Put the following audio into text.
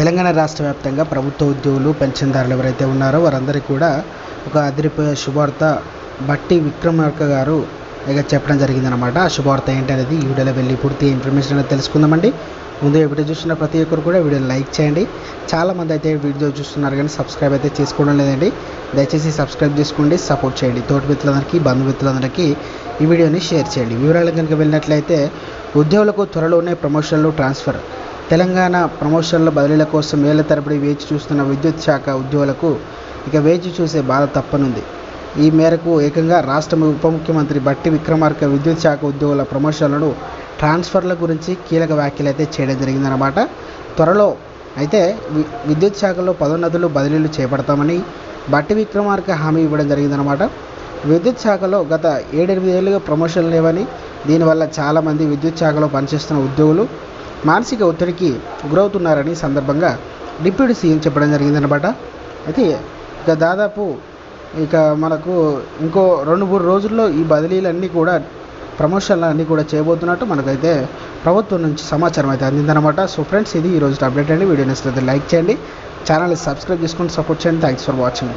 తెలంగాణ రాష్ట్ర వ్యాప్తంగా ప్రభుత్వ ఉద్యోగులు పెన్షన్దారులు ఎవరైతే ఉన్నారో వారందరికీ కూడా ఒక అదిరిపోయే శుభార్త బట్టి విక్రమార్క గారు ఇక చెప్పడం జరిగిందనమాట ఆ ఏంటి ఏంటనేది ఈ వీడియోలో వెళ్ళి పూర్తి ఇన్ఫర్మేషన్ అనేది తెలుసుకుందామండి. ముందు వీడియో చూస్తున్న ప్రతి ఒక్కరు కూడా వీడియోని లైక్ చేయండి. చాలామంది అయితే వీడియో చూస్తున్నారు కానీ సబ్స్క్రైబ్ అయితే చేసుకోవడం లేదండి. దయచేసి సబ్స్క్రైబ్ చేసుకోండి సపోర్ట్ చేయండి. తోటి మిత్రులందరికీ బంధుమిత్రులందరికీ ఈ వీడియోని షేర్ చేయండి. వివరాలు కనుక వెళ్ళినట్లయితే ఉద్యోగులకు త్వరలోనే ప్రమోషన్లు ట్రాన్స్ఫర్ తెలంగాణ ప్రమోషన్ల బదిలీల కోసం ఏళ్ళ తరబడి వేచి చూస్తున్న విద్యుత్ శాఖ ఉద్యోగులకు ఇక వేచి చూసే బాధ తప్పనుంది. ఈ మేరకు ఏకంగా రాష్ట్ర ఉప ముఖ్యమంత్రి బట్టి విక్రమార్క విద్యుత్ శాఖ ఉద్యోగుల ప్రమోషన్లను ట్రాన్స్ఫర్ల గురించి కీలక వ్యాఖ్యలు అయితే చేయడం జరిగిందనమాట త్వరలో అయితే విద్యుత్ శాఖలో పదోన్నతులు బదిలీలు చేపడతామని బట్టి విక్రమార్క హామీ ఇవ్వడం జరిగిందనమాట విద్యుత్ శాఖలో గత ఏడెనిమిది ఏళ్ళుగా ప్రమోషన్లు లేవని దీనివల్ల చాలామంది విద్యుత్ శాఖలో పనిచేస్తున్న ఉద్యోగులు మానసిక ఒత్తిడికి గురవుతున్నారని సందర్భంగా డిప్యూటీ సీఎం చెప్పడం జరిగిందనమాట అయితే ఇక దాదాపు ఇక మనకు ఇంకో రెండు మూడు రోజుల్లో ఈ బదిలీలన్నీ కూడా ప్రమోషన్లు అన్నీ కూడా చేయబోతున్నట్టు మనకైతే ప్రభుత్వం నుంచి సమాచారం అయితే అందిందనమాట సో ఫ్రెండ్స్ ఇది ఈ రోజు అప్డేట్ అండి. వీడియో నచ్చితే లైక్ చేయండి. ఛానల్ని సబ్స్క్రైబ్ చేసుకొని సపోర్ట్ చేయండి. Thanks for watching.